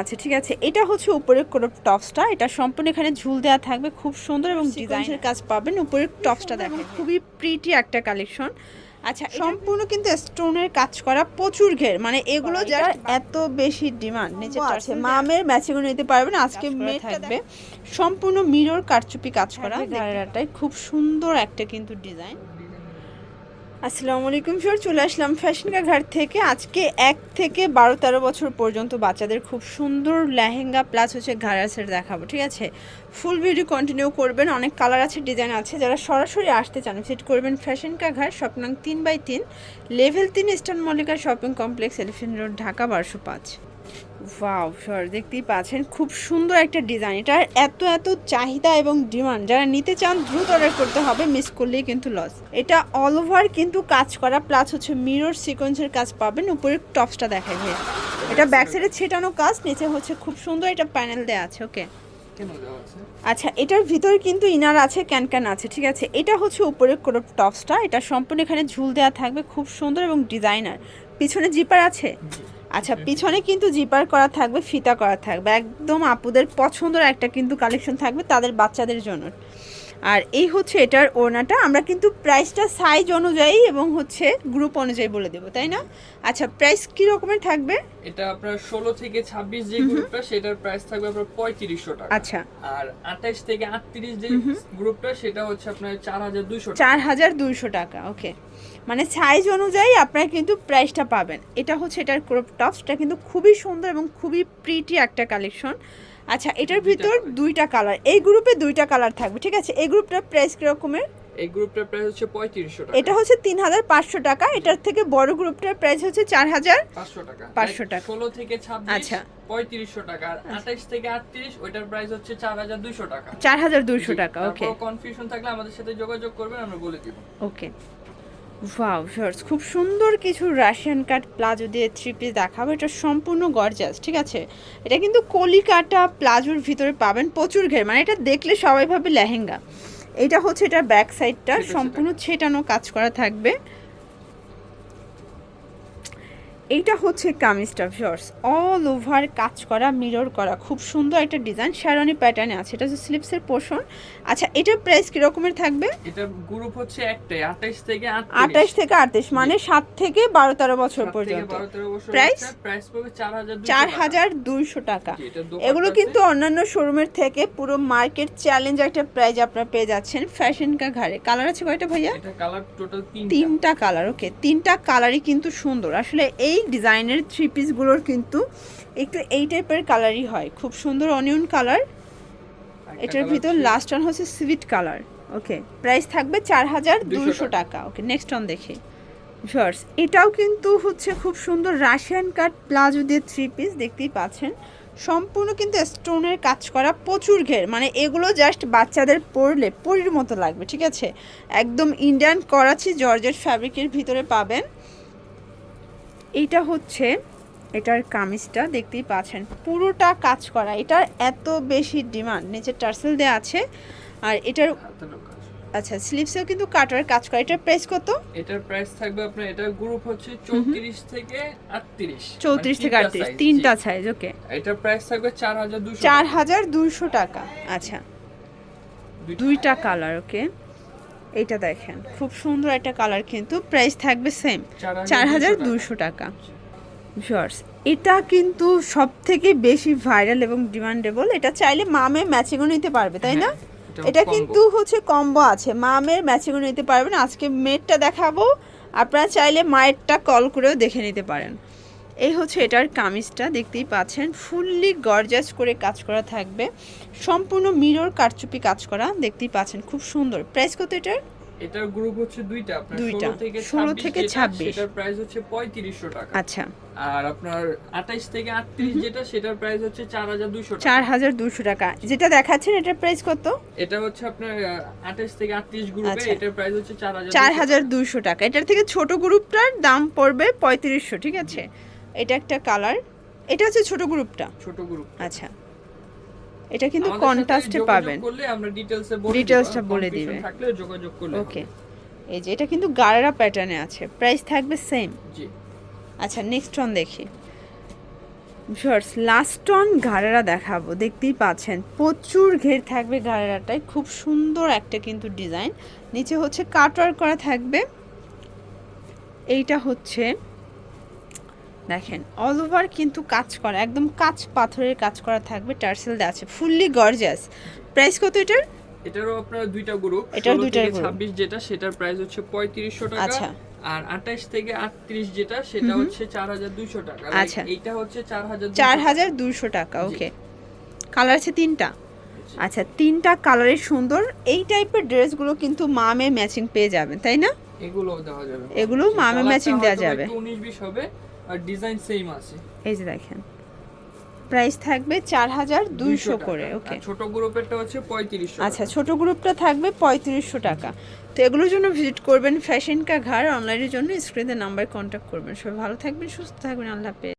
আচ্ছা ঠিক আছে। এটা হচ্ছে উপরের ক্রপ টপসটা। এটা সম্পূর্ণ এখানে ঝুল দেওয়া থাকবে। খুব সুন্দর এবং ডিজাইনের কাজ পাবেন। উপরের টপসটা দেখেন। খুবই প্রিটি একটা কালেকশন আচ্ছা সম্পূর্ণ কিন্তু স্টোনের কাজ করা। প্রচুর ঘের। মানে এগুলো যার এত বেশি ডিমান্ড নিচে আছে। মামের ম্যাচিং নিতে পারবেন। আজকে মেয়ে থাকবে। সম্পূর্ণ মিরর কারচুপি কাজ করা। খুব সুন্দর একটা কিন্তু ডিজাইন আসসালামু আলাইকুম স্যার চলে আসলাম ফ্যাশনকা ঘাট থেকে। আজকে এক থেকে বারো তেরো বছর পর্যন্ত বাচ্চাদের খুব সুন্দর লেহেঙ্গা প্লাস হচ্ছে ঘাড়াসের দেখাবো, ঠিক আছে? ফুল ভিডিও কন্টিনিউ করবেন, অনেক কালার আছে ডিজাইন আছে। যারা সরাসরি আসতে চান ভিজিট করবেন ফ্যাশনকা ঘাট স্বপ্নাং তিন বাই তিন লেভেল তিন eastern Mallika shopping complex elephant road Dhaka বারোশো পাঁচ। ওয়াও স্যার দেখতেই পাচ্ছেন, খুব সুন্দর একটা ডিজাইন এটার এত এত চাহিদা এবং ডিমান্ড যারা নিতে চান, দ্রুত অর্ডার করতে হবে মিস করলেই কিন্তু লস এটা অল ওভার কিন্তু কাজ করা প্লাস হচ্ছে মিরর সিকোয়েন্সের কাজ পাবেন, উপরের টপসটা দেখাই ভাই এটা ব্যাক সাইডে ছেটানো কাজ, নিচে হচ্ছে খুব সুন্দর এটা প্যানেল দেওয়া আছে ওকে কেন আচ্ছা এটার ভিতরে কিন্তু ইনার আছে ক্যান ক্যান আছে, ঠিক আছে? এটা হচ্ছে উপরের ক্রপ টপসটা এটা সম্পূর্ণ এখানে ঝুল দেওয়া থাকবে, খুব সুন্দর এবং ডিজাইনার পিছনে জিপার আছে? আচ্ছা পিছনে কিন্তু জিপার করা থাকবে ফিতা করা থাকবে। একদম আপুদের পছন্দের একটা কিন্তু কালেকশন থাকবে তাদের বাচ্চাদের জন্য। আর এই হচ্ছে এটার ওড়নাটা। আমরা কিন্তু প্রাইসটা সাইজ অনুযায়ী এবং হচ্ছে গ্রুপ অনুযায়ী বলে দেবো তাই না? আচ্ছা প্রাইস কী রকমের থাকবে? এটা আপনার ষোলো থেকে ছাব্বিশ যে গ্রুপটা সেটার প্রাইস থাকবে আপনার পঁয়ত্রিশশো টাকা। আচ্ছা। আর আঠাশ থেকে আটত্রিশ যে গ্রুপটা সেটা হচ্ছে আপনার চার হাজার দুইশো চার হাজার দুইশো টাকা ওকে মানে সাইজ অনুযায়ী আপনারা কিন্তু প্রাইসটা পাবেন। এটা হচ্ছে এটার ক্রপ টপসটা কিন্তু খুবই সুন্দর এবং খুবই প্রিটি একটা কালেকশন আচ্ছা এটার ভিতর দুইটা কালার এই গ্রুপে দুইটা কালার থাকবে ঠিক আছে? এই গ্রুপটার প্রাইস কীরকমের? এই গ্রুপটার প্রাইস হচ্ছে পঁয়ত্রিশশো টাকা। এটা হচ্ছে তিন হাজার পাঁচশো টাকা এটার থেকে বড় গ্রুপটার প্রাইস হচ্ছে চার হাজার পাঁচশো টাকা। 500 টাকা। ষোলো থেকে ছাব্বিশ আচ্ছা। পঁয়ত্রিশশো টাকা। আর আঠাশ থেকে আটত্রিশ ওইটার প্রাইস হচ্ছে চার হাজার দুইশো টাকা। চার হাজার দুইশো টাকা ওকে কনফিউশন থাকলে আমাদের সাথে যোগাযোগ করবেন আমরা বলে দিব। ওকে ওয়াও শর্টস খুব সুন্দর কিছু রাশিয়ান কাট প্লাজো দিয়ে থ্রি পিস দেখাবো। এটা সম্পূর্ণ গর্জাস ঠিক আছে? এটা কিন্তু কলিকাটা প্লাজোর ভিতরে পাবেন প্রচুর ঘের মানে এটা দেখলে সবাই ভাবে লেহেঙ্গা। এটা হচ্ছে এটার ব্যাক সাইডটা সম্পূর্ণ ছেটানো কাজ করা থাকবে। এইটা হচ্ছে কামিজটা শর্টস অল ওভার কাজ করা মিরর করা খুব সুন্দর একটা ডিজাইন শ্যারনি প্যাটার্নে আছে। এটা হচ্ছে স্লিপসের পোর্শন আচ্ছা এটার প্রাইস কীরকমের থাকবে? এটা গ্রুপ হচ্ছে একটাই আঠাশ থেকে আঠাশ থেকে আটত্রিশ মানে সাত থেকে বারো তেরো বছর পর্যন্ত। Price? প্রাইস পড়বে চার হাজার চার হাজার দুইশো টাকা। এগুলো কিন্তু অন্যান্য শোরুমের থেকে পুরো মার্কেট চ্যালেঞ্জ একটা প্রাইজ আপনারা পেয়ে যাচ্ছেন ফ্যাশন কা ঘাড়ে। কালার আছে কয়টা ভাইয়া? এটা কালার টোটাল তিনটা। তিনটা কালার ওকে তিনটা কালারই কিন্তু সুন্দর। আসলে এই ডিজাইনের থ্রি পিসগুলোর কিন্তু একটু এই টাইপের কালারই হয়। খুব সুন্দর অনিয়ন কালার এটার ভিতর লাস্ট ওয়ান হচ্ছে সুইট কালার ওকে প্রাইস থাকবে চার হাজার দুশো টাকা। ওকে নেক্সট অন দেখি। শর্টস এটাও কিন্তু হচ্ছে খুব সুন্দর রাশিয়ান কাট প্লাজো দিয়ে থ্রি পিস দেখতেই পাচ্ছেন। সম্পূর্ণ কিন্তু স্টোনের কাজ করা প্রচুর ঘের। মানে এগুলো জাস্ট বাচ্চাদের পরলে পরির মতো লাগবে ঠিক আছে? একদম ইন্ডিয়ান করাচি জর্জেট ফ্যাব্রিকের ভিতরে পাবেন। এইটা হচ্ছে এটার কামিজটা দেখতেই পাচ্ছেন। পুরোটা কাজ করা। এটার এত বেশি ডিমান্ড নিচে টার্সেল দেওয়া আছে আর এটার আচ্ছা স্লিপসেও কিন্তু কাটার কাজ করা। এটার প্রাইস কত? এটার প্রাইস থাকবে আপনার এটার গ্রুপ হচ্ছে চৌত্রিশ থেকে আটত্রিশ। চৌত্রিশ থেকে আটত্রিশ তিনটা সাইজ ওকে এটার প্রাইস থাকবে চার হাজার দুশো চার হাজার দুইশো টাকা আচ্ছা। দুইটা কালার ওকে এইটা দেখেন খুব সুন্দর একটা কালার কিন্তু প্রাইস থাকবে সেম চার হাজার দুইশো টাকা। শর্টস এটা কিন্তু সব থেকে বেশি ভাইরাল এবং ডিমান্ডেবল এটা চাইলে মামে ম্যাচিংও নিতে পারবে তাই না? হ্যাঁ, এটা কিন্তু হচ্ছে কম্বো আছে মামের ম্যাচিংও নিতে পারবেন আজকে মেয়েরটা দেখাবো আপনারা চাইলে মায়েরটা কল করেও দেখে নিতে পারেন। এই হচ্ছে এটার কামিজটা দেখতেই পাচ্ছেন ফুললি গর্জাস করে কাজ করা থাকবে সম্পূর্ণ মিরর কারচুপি কাজ করা দেখতেই পাচ্ছেন খুব সুন্দর। প্রাইস কত এটার? এটার গ্রুপ হচ্ছে দুইটা আপনার দুইটা, 16 থেকে 16 26 থেকে যেটা, 26 সেটার প্রাইস হচ্ছে পঁয়ত্রিশশো টাকা। আচ্ছা। আর আপনার আঠাইশ থেকে আটত্রিশ যেটা সেটার প্রাইস হচ্ছে চার হাজার দুশো টাকা। চার হাজার দুশো টাকা। যেটা দেখাচ্ছেন এটার প্রাইস কত? এটা হচ্ছে আপনার আঠাইশ থেকে আটত্রিশ গ্রুপে আচ্ছা। এটার প্রাইস হচ্ছে চার হাজার চার হাজার দুশো টাকা। এটার থেকে ছোট গ্রুপটার দাম পড়বে পঁয়ত্রিশশো ঠিক আছে? এটা একটা কালার এটা হচ্ছে ছোট গ্রুপটা ছোট গ্রুপ আচ্ছা। এটা কিন্তু কন্ট্রাস্টে পাবেন। ডিটেইলসে বলে ডিটেইলসটা বলে confusion দিবে। থাকলে যোগাযোগ করলে ওকে এই যে এটা কিন্তু গাড়া প্যাটার্নে আছে। প্রাইস থাকবে সেম আচ্ছা নেক্সট ওয়ান দেখি। ভিউয়ার্স লাস্ট অন ঘাড়েরা দেখাবো। দেখতেই পাচ্ছেন প্রচুর ঘের থাকবে ঘাড়েরাটায় খুব সুন্দর একটা কিন্তু ডিজাইন নিচে হচ্ছে কাটওয়ার্ক করা থাকবে। এইটা হচ্ছে দেখেন অল ওভার কিন্তু কাজ করা একদম কাচ পাথরের কাজ করা থাকবে টার্সেল দেওয়া আছে ফুললি গর্জাস প্রাইস কত এটার? এটারও আপনার দুইটা গ্রুপ এটার group। ছাব্বিশ যেটা সেটার প্রাইস হচ্ছে পঁয়ত্রিশশো টাকা। আচ্ছা। আর আঠাইশ থেকে আটত্রিশ যেটা সেটা হচ্ছে চার হাজার দুইশো টাকা। আচ্ছা। এইটা হচ্ছে চার হাজার চার হাজার দুশো টাকা ওকে কালার আছে তিনটা? আচ্ছা তিনটা কালারের সুন্দর। এই টাইপের ড্রেসগুলো কিন্তু মামে ম্যাচিং পেয়ে যাবেন তাই না? এগুলো দেওয়া যাবে। এগুলো মামে ম্যাচিং দেওয়া যাবে। হবে। আর ডিজাইন সেম আছে। এই যে দেখেন। প্রাইস থাকবে চার হাজার দুইশো করে ওকে ছোট গ্রুপেরটা হচ্ছে পঁয়ত্রিশশো আচ্ছা ছোট গ্রুপটা থাকবে পঁয়ত্রিশশো টাকা। তো এগুলোর জন্য ভিজিট করবেন ফ্যাশন কা ঘর অনলাইনের জন্য স্ক্রিনে নাম্বার কন্ট্যাক্ট করবেন। সবাই ভালো থাকবেন সুস্থ থাকবেন আল্লাহ হাফেজ।